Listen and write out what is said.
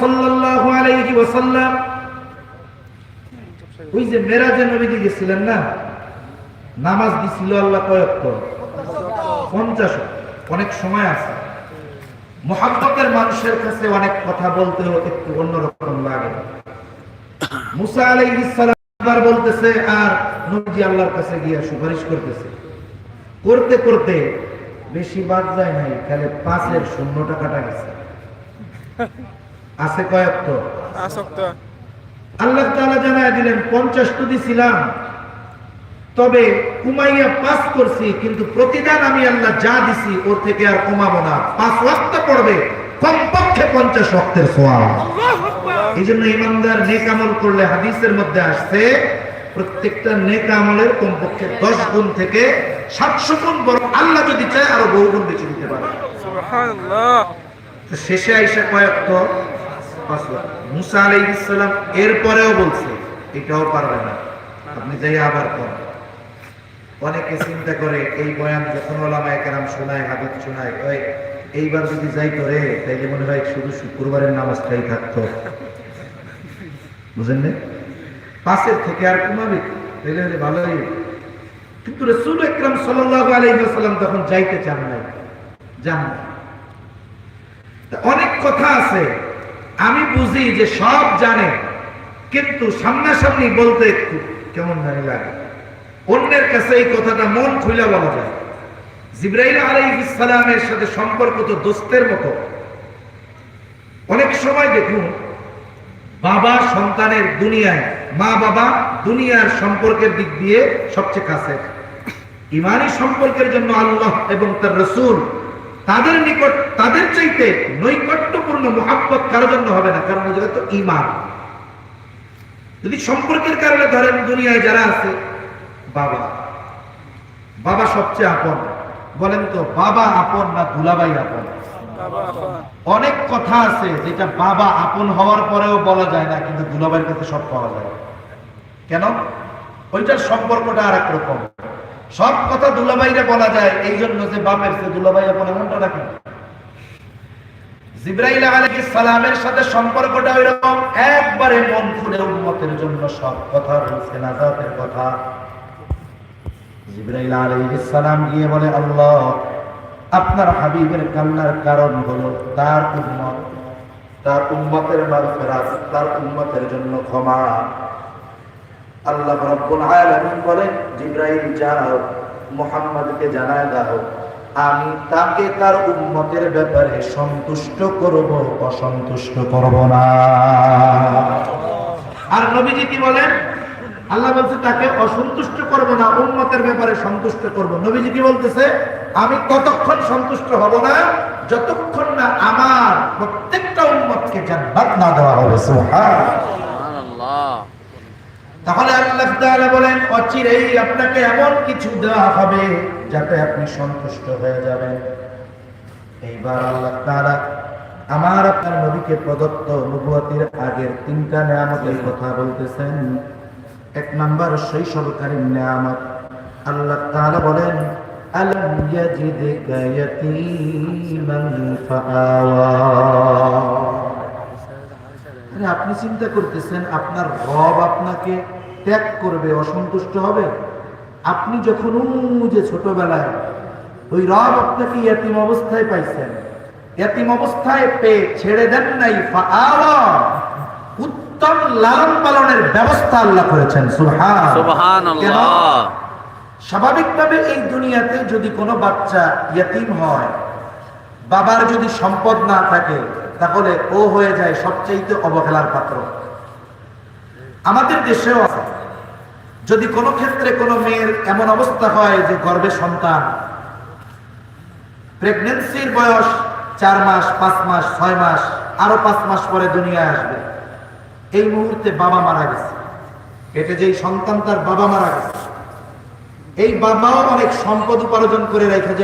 সাল্লাল্লাহু আলাইহি ওয়াসাল্লাম। ওই যে মেরাজে নবীজি গেছিলেন না? নামাজ দিছিল আল্লাহ পঞ্চাশ অনেক সময় আছে। মানুষের কাছে অনেক কথা বলতেও একটু অন্যরকম লাগে। মুসা বলতেছে, আর নবীজি আল্লাহর কাছে গিয়ে সুপারিশ করতেছে। করতে করতে বেশি বাদ যায় নাই, খালি পাঁচের শূন্যটা কাটা গেছে। আছে কয়েক আসক্ত আল্লাহ তাআলা জানায় দিলেন পঞ্চাশ তো দিছিলাম তবে কুমাইয়া পাস করছি কিন্তু প্রতিদান আমি আল্লাহ যা দিছি ওর থেকে আর কমাবো না। পাঁচ ওয়াক্ত পড়বে কমপক্ষে পঞ্চাশ ওয়াক্তের সোয়াব। এই জন্য ইমানদার নেক আমল করলে হাদিসের মধ্যে আসছে প্রত্যেকটা নেক আমলের কমপক্ষে দশ গুণ থেকে সাতশো গুণ বরং আল্লাহ যদি চায় আরও বহু গুণ বেশি দিতে পারে। সুবহানাল্লাহ। শেষে আইসা কয়েক তো পাঁচ। মুসা আলাইহিস সালাম এরপরেও বলছে, এটাও পারবে না। আপনি যাই আবার করেন অনেকে চিন্তা করে, এই বয়ান যখন ওলামায়ে কেরাম শোনায়, হাদিস শোনায়, ওই, এইবার যদি যাই করে তাইলে মনে হয় শুধু শুক্রবারের নামাজটাই থাকতো। বুঝেন না পাশের থেকে আর কমাবে তাইলে হলে ভালোই। কিন্তু রসুল একরাম সাল্লাল্লাহু আলাইহি ওয়াসাল্লাম তখন যাইতে চান নাই। যান অনেক কথা আছে। আমি বুঝি যে সব জানে, কিন্তু সামনাসামনি বলতে একটু কেমন জানি লাগে। অন্যের কাছে এই কথাটা মন খুলে বলা যায়। জিব্রাইল আলাইহিস সালামের সাথে সম্পর্ক তো দোস্তের মতো। অনেক সময় দেখুন, বাবা সন্তানের দুনিয়ায়, মা বাবা দুনিয়ার সম্পর্কের দিক দিয়ে সবচেয়ে কাছে ইমানি সম্পর্কের জন্য আল্লাহ এবং তার রসুল তাদের নিকট, তাদের চাইতে নৈকট্যপূর্ণ মোহাব্বত কারোর জন্য হবে না, কারণ জায়গায় তো ইমান যদি সম্পর্কের কারণে ধরেন দুনিয়ায় যারা আছে, বাবা। বাবা সবচেয়ে আপন। বলেন তো, বাবা আপন না দুলাবাই আপন? অনেক কথা আছে যেটা বাবা আপন হওয়ার পরেও বলা যায় না, কিন্তু দুলাবাইয়ের কাছে সব পাওয়া যায়। কেন? ওইটার সম্পর্কটা আর রকম। সব কথা দুলাবাইরে বলা যায়, এই জন্য যে বাপের সে দুলাবাই আপন এমনটা রাখেন জিব্রাইল আলাইহিস সালামের সাথে সম্পর্কটা ওইরকম, একবারে মন খুলে উম্মতের জন্য সব কথা বলছে, নাজাতের কথা। জিব্রাইল আলাইহিস সালাম গিয়ে বলে, আল্লাহ, আপনার হাবিবের কান্নার কারণ হলো তার উম্মত, তার উম্মতের মাগফিরাত তার উম্মতের জন্য ক্ষমা। আল্লাহ রাব্বুল আলামিন বলেন, জিব্রাইল, যাও, মুহাম্মদকে জানায় দাও, আমি তাকে তার উম্মতের ব্যাপারে সন্তুষ্ট করব, অসন্তুষ্ট করব না। আর নবীজি কি বলেন? আল্লাহ বলছে, তাকে অসন্তুষ্ট করব না, উম্মতের ব্যাপারে সন্তুষ্ট করব। নবীজি কি বলতেছে? আমি ততক্ষণ সন্তুষ্ট হব না, যতক্ষণ না আমার প্রত্যেকটা উম্মতকে জান্নাত না দেওয়া হবে। সুবহানাল্লাহ। তাহলে আল্লাহ তাআলা বলেন অচিরেই আপনাকে এমন কিছু দেওয়া হবে যাতে আপনি সন্তুষ্ট হয়ে যাবেন। এইবার আল্লাহ তাআলা আমার আপনার নবীকে প্রদত্ত নবুয়তির আগের তিনটা নিয়ামতের কথা বলতেছেন। এক নাম্বার শৈশবকারী নিয়ামত। আল্লাহ তাআলা বলেন, আলম ইয়াজিদকা ইয়াতীমান ফাআওয়া। আরে আপনি চিন্তা করতেছেন আপনার রব আপনাকে ত্যাগ করবে অসন্তুষ্ট হবে? আপনি যখন যে ছোটবেলায় ওই রব আপনাকে ইয়াতিম অবস্থায় পাইছেন ইয়াতিম অবস্থায় পেয়ে ছেড়ে দেন নাই উত্তম লালন পালনের ব্যবস্থা আল্লাহ করেছেন স্বাভাবিকভাবে এই দুনিয়াতে যদি কোনো বাচ্চা ইয়াতিম হয় বাবার যদি সম্পদ না থাকে তাহলে ও হয়ে যায় সবচেয়ে অবহেলার পাত্র। আমাদের দেশেও আছে। যদি কোনো ক্ষেত্রে কোনো মেয়ের এমন অবস্থা হয় যে গর্ভে সন্তান প্রেগনেন্সির বয়স চার মাস, পাঁচ মাস, ছয় মাস, আরও পাঁচ মাস পরে দুনিয়ায় আসবে। এই মুহূর্তে বাবা মারা গেছে। পেটে যেই সন্তান তার বাবা মারা গেছে। এই বাবাও অনেক সম্পদ উপার্জন করে রেখে